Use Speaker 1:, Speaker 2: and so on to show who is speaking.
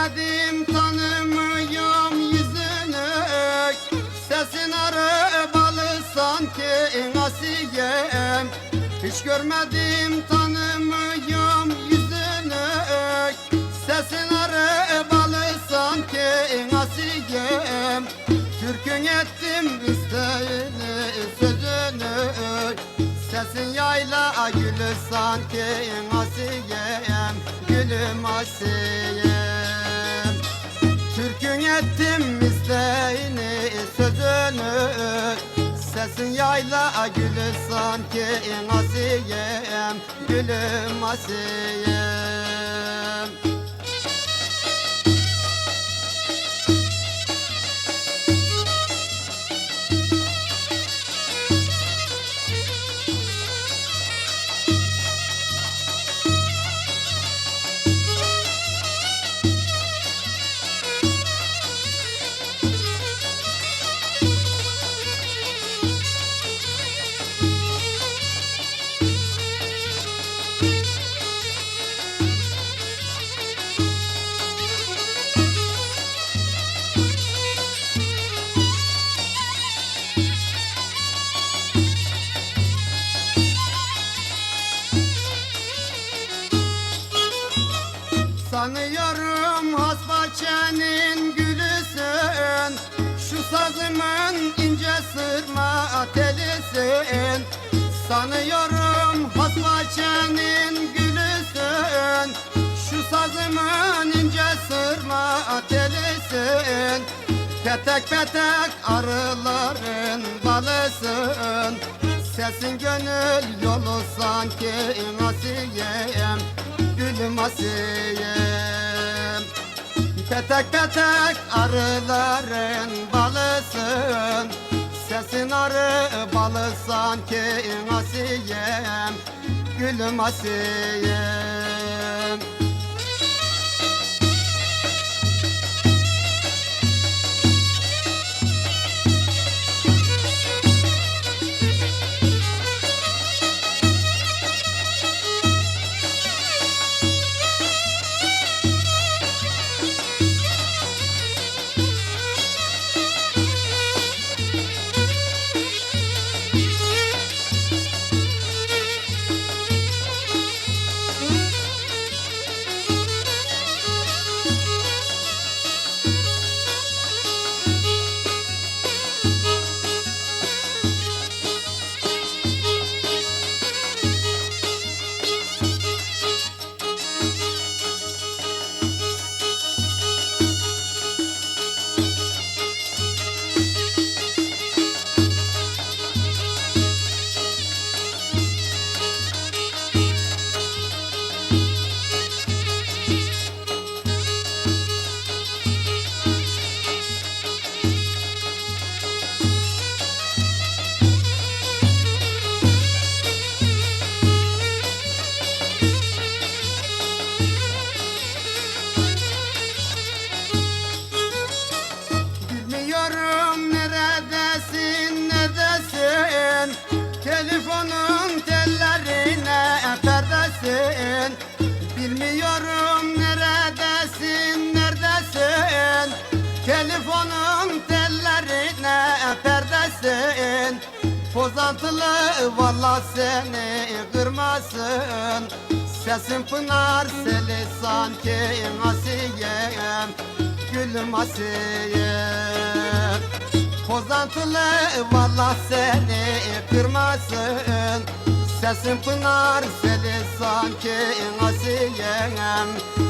Speaker 1: Hiç görmedim tanımıyorum yüzünü. Sesin arabalı sanki nasiyem Hiç görmedim tanımıyorum yüzünü. Sesin arabalı sanki nasiyem Türkün ettim isteğini sözünü. Sesin yayla gülü sanki asiyem. Gülüm asiyem Türkün ettim isteğini sözünü. Sesin yayla gülü sanki asiyem Gülüm asiyem Şu sazımın ince sırma telisin Sanıyorum has bahçenin gülüsün. Şu sazımın ince sırma telisin Petek petek arıların balısın. Sesin gönül yolu sanki nasiyem Gülüm asiyem Petek petek arıların balısın Sesin arı balı sanki asiyem Gülüm asiyem Telefonun tellerine perdesin. Pozantılı valla seni kırmasın. Sesin pınar seli sanki nasiyem Gülüm asiyem. Pozantılı valla seni kırmasın. Sesin pınar seli sanki nasiyem